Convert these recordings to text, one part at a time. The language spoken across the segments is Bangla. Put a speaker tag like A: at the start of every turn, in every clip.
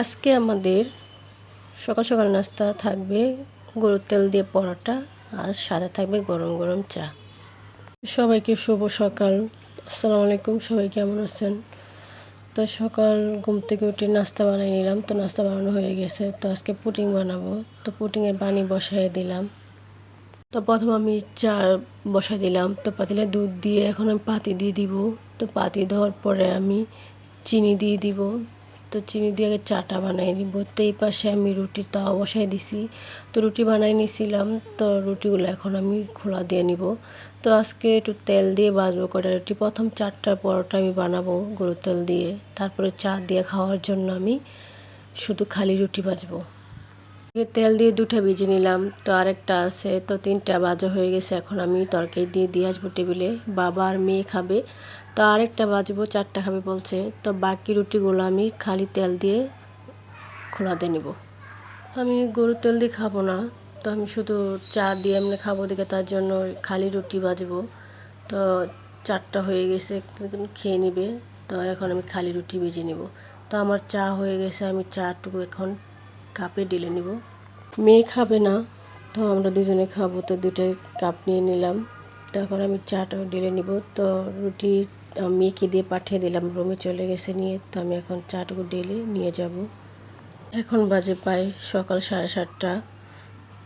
A: আজকে আমাদের সকাল সকাল নাস্তা থাকবে, গরুর তেল দিয়ে পরোটা আর সাদা থাকবে গরম গরম চা। সবাইকে শুভ সকাল। আসসালামু আলাইকুম, সবাই কেমন আছেন? তো সকাল ঘুম থেকে উঠে নাস্তা বানিয়ে নিলাম, তো নাস্তা বানানো হয়ে গেছে। তো আজকে পুটিং বানাবো, তো পুটিংয়ের পানি বসাই দিলাম। তো প্রথম আমি চা বসাই দিলাম, তো পাতিলে দুধ দিয়ে এখন আমি পাতি দিয়ে দিব। তো পাতি দেওয়ার পরে আমি চিনি দিয়ে দিব। তো চিনি দিয়ে আগে চাটা বানাই নিব। তো এই পাশে আমি রুটি তাওয়া বসাই দিছি। তো রুটি বানাই নিছিলাম। তো রুটিগুলো এখন আমি খোলা দিয়ে নিব। তো আজকে একটু তেল দিয়ে বাজবো কটা রুটি। প্রথম চারটার পরোটা আমি বানাবো গরুর তেল দিয়ে। তারপরে চা দিয়ে খাওয়ার জন্য আমি শুধু খালি রুটি বাজবো তেল দিয়ে দুটা ভেজে নিলাম। তো আরেকটা আছে, তো তিনটা বাজা হয়ে গেছে, এখন আমি তরকারি দিয়ে দিয়ে আসব টেবিলে। বাবা আর মেয়ে খাবে, তো আরেকটা বাজবো, চারটা খাবে বলছে। তো বাকি রুটিগুলো আমি খালি তেল দিয়ে খোলাতে নিব। আমি গরুর তেল দিয়ে খাব না, তো আমি শুধু চা দিয়ে এমনি খাব দিকে তার জন্য খালি রুটি বাজবো। তো চারটা হয়ে গেছে, খেয়ে নিবে, তো এখন আমি খালি রুটি ভেজে নিব। তো আমার চা হয়ে গেছে, আমি চাটুকু এখন কাপে ঢেলে নিব। মেয়ে খাবে না, তো আমরা দুজনে খাব। তো দুটাই কাপ নিয়ে নিলাম। তখন আমি চাটা ঢেলে নিব। তো রুটি মেয়েকে দিয়ে পাঠিয়ে দিলাম? রুমে চলে গেছে নিয়ে। তো আমি এখন চাটুকু ডেলে নিয়ে যাব। এখন বাজে প্রায় সকাল সাড়ে সাতটা।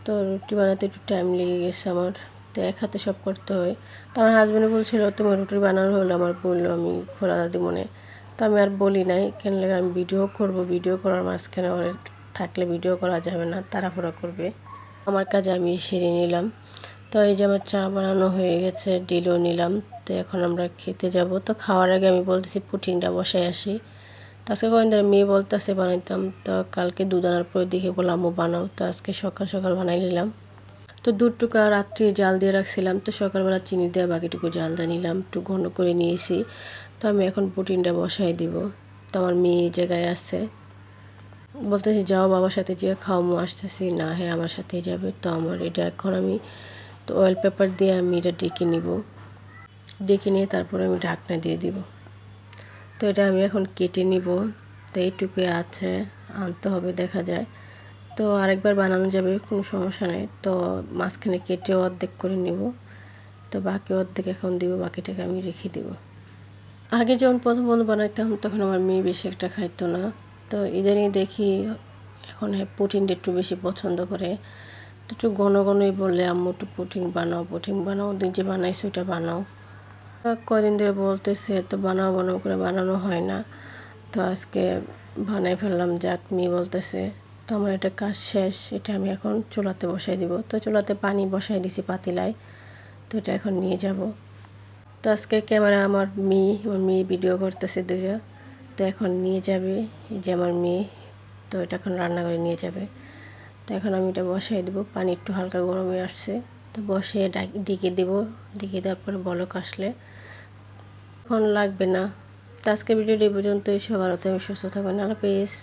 A: তো রুটি বানাতে একটু টাইম লেগে গেছে আমার। তো এক হাতে সব করতে হয়। তো আমার হাজব্যান্ডে বলছিল, তোমার রুটি বানানো হলো? আমার বলল, আমি খোলা দাদি মনে। তো আমি আর বলি নাই। কেন লাগে আমি ভিডিও করব। ভিডিও করার মাঝখানে থাকলে ভিডিও করা যাবে না, তাড়াহুড়া করবে। আমার কাজে আমি সেরে নিলাম। তো এই যে আমার চা বানানো হয়ে গেছে, ডিলও নিলাম। তো এখন আমরা খেতে যাব। তো খাওয়ার আগে আমি বলতেছি পুটিংটা বসাই আসি। তো আজকে ধরে মেয়ে বলতেছে বানাইতাম। তো কালকে দুধ আনার পরে দেখে বললাম ও বানাও। তো আজকে সকাল সকাল বানাই নিলাম। তো দুধটুকু রাত্রি জাল দিয়ে রাখছিলাম। তো সকালবেলা চিনি দেওয়া বাকিটুকু জাল দিয়ে নিলাম। একটু ঘন করে নিয়েছি। তো আমি এখন পুটিনটা বসাই দিব। তো আমার মেয়ে এই জায়গায় আছে। বলতেছি, যাও বাবার সাথে যেয়ে খাওয়ামো। আসতেছি, না হ্যাঁ আমার সাথেই যাবে। তো আমার এটা এখন আমি, তো অয়েল পেপার দিয়ে আমি এটা ডেকে নিব। ডেকে নিয়ে তারপরে আমি ঢাকনা দিয়ে দিব। তো এটা আমি এখন কেটে নিব। তো এইটুকুই আছে, আনতে হবে দেখা যায়। তো আরেকবার বানানো যাবে, কোনো সমস্যা নেই। তো মাঝখানে কেটে অর্ধেক করে নিব। তো বাকি অর্ধেক এখন দিব, বাকিটাকে আমি রেখে দিব। আগে যখন প্রথম প্রথম বানাইতাম, তখন আমার মেয়ে বেশি একটা খাইতো না। তো ইদানিং দেখি এখন প্রোটিনটা একটু বেশি পছন্দ করে। তো একটু ঘন ঘনই বললে আম্মু, একটু প্রোটিন বানাও প্রোটিন বানাও যে বানাইছো ওইটা বানাও। কদিন ধরে বলতেছে, তো বানাও বানাও করে বানানো হয় না। তো আজকে বানাই ফেললাম, যাক, মি বলতেছে, তো আমার এটা কাজ শেষ, এটা আমি এখন চুলাতে বসাই দিব। তো চুলাতে পানি বসাই দিছি পাতিলায়, তো এটা এখন নিয়ে যাব। তো আজকে ক্যামেরা আমার মি, আমার মেয়ে ভিডিও করতেছে দুইটা তো এখন নিয়ে যাবে, এই যে আমার মেয়ে, তো এটা এখন রান্না করে নিয়ে যাবে। তো এখন আমি এটা বসাই দেবো, পানি একটু হালকা গরমে আসছে। তো বসে ডেকে দেবো, ডেকে দেওয়ার পরে বলক আসলে। এখন লাগবে না। তো আজকে ভিডিওটি পর্যন্ত সবার আমি সুস্থ থাকবেন, আল্লাহ পেস